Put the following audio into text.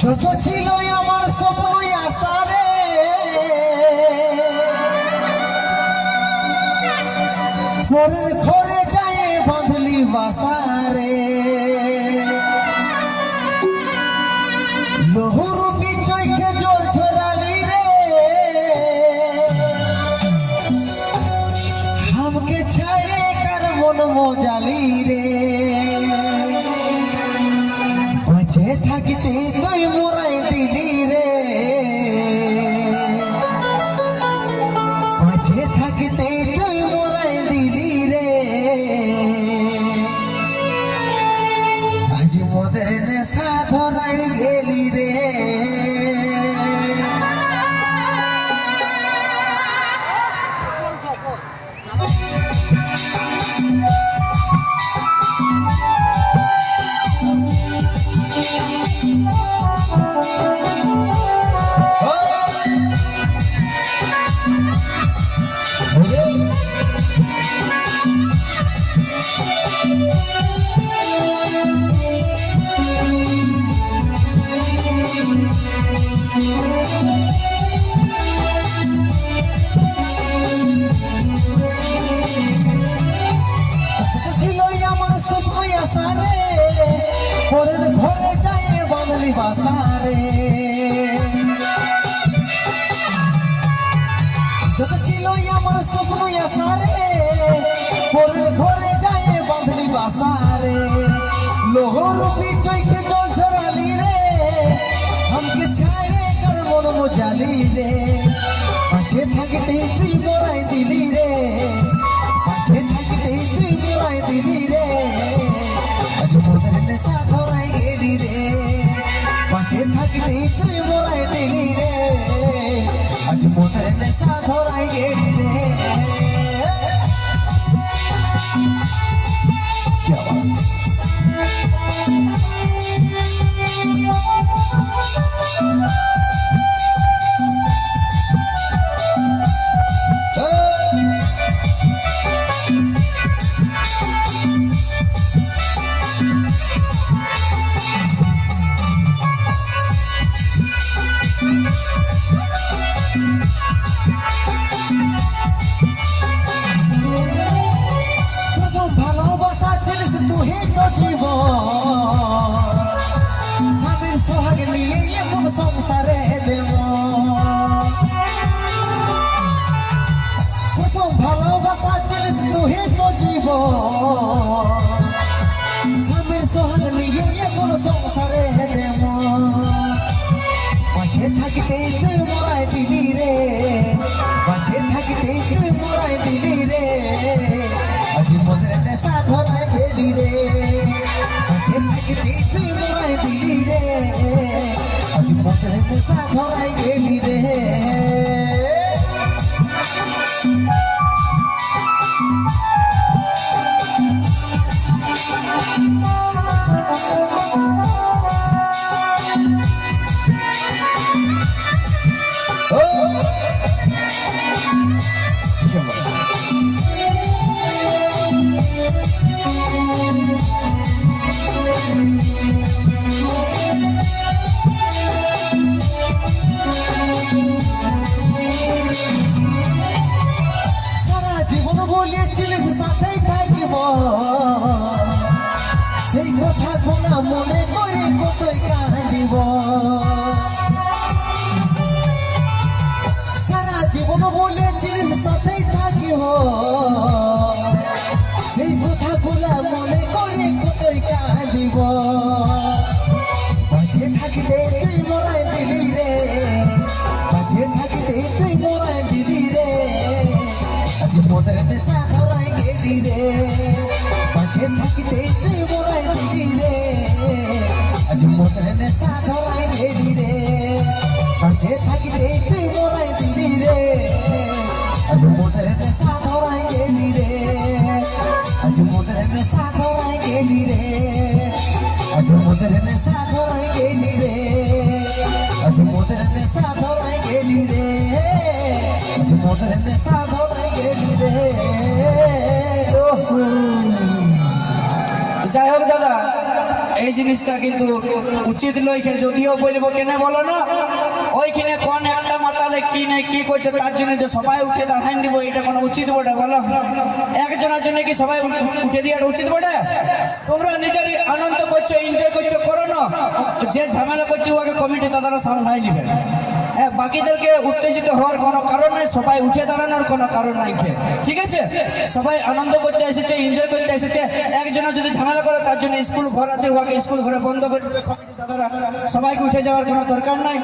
ছোট ছিল আমার স্বপ্ন আসারে পরের ঘরে যায় বাঁধলি বাসারে। বহুরূপী চোখে জল ছড়ালি রে। আমাকে ছাড়ে কার মন মজালি রে। থাকিতে তুই মোরাই দিলি রে। মাঝে থাকিতে তুই মোরাই দিলি রে। আজ মদের নেশা ধরাই গেলি বাসারে যত ছিল আমার স্বপ্ন আসারে পরের ঘরে যায় বাঁধলি বাসারে লোহর চৈকে জল ঝরালি রে আমাকে ছাড়ে কার মন মজালি রে পাছে থাকতে তুই মরাই দিলি রে পাছে থাকতে তুই মরাই দিলি মোদের নেশা ধরাই গেলি সংসারে দেব। প্রথম ভালোবাসা ছিলিস তুই তো জীবন। স্বামীর সোহাগ নিয়ে এমন সংসারে দেব। পাছে থাকতে তুই মরাই দিলি রে। পাছে থাকতে তুই মরাই দিলি রে। আজ মদের নেশা ধরাই গেলি রে। পাছে থাকতে তুই মরাই দিলি রে। আজ মদের নেশা ধরাই গেলি রে বাঁচে থাকিতে তুই মরাই দিলি রে। বাঁচে থাকিতে তুই মরাই দিলি রে। আজ মোদের নেশা ধরাই গেলি রে। বাঁচে থাকিতে তুই মরাই দিলি রে। আজ মোদের নেশা ধরাই গেলি রে। বাঁচে থাকিতে তুই মরাই দিলি রে। আজ মোদের নেশা ধরাই গেলি রে। আজ মোদের নেশা ধরাই গেলি রে। যাই হোক দাদা, এই জিনিসটা কিন্তু উচিত লইকে যদিও বলব কেন বলো না, ওইখানে কোন একটা মাতালে কি নেই, কি করছে, তার জন্য যে সবাই উঠে দাঁড়ান দিব এটা কোনো উচিত বটে, বলো। একজনের জন্য কি সবাই উঠ- দিয়ে উচিত বটে? তোমরা নিজেরই আনন্দ করছ এনজয় করছ করো না যে ঝামেলা করছে ওকে কমিটি তারা সামনে নিবে। হ্যাঁ বাকিদেরকে উত্তেজিত হওয়ার কোনো কারণ নেই, সবাই উঠে দাঁড়ানোর কোনো কারণ নাই ঠিক আছে? সবাই আনন্দ করতে এসেছে এনজয় করতে এসেছে। একজনে যদি ঝামেলা করে, তার জন্য স্কুল ঘর আছে ওকে স্কুল ঘরে বন্ধ করে। সবাইকে উঠে যাওয়ার কোনো দরকার নাই।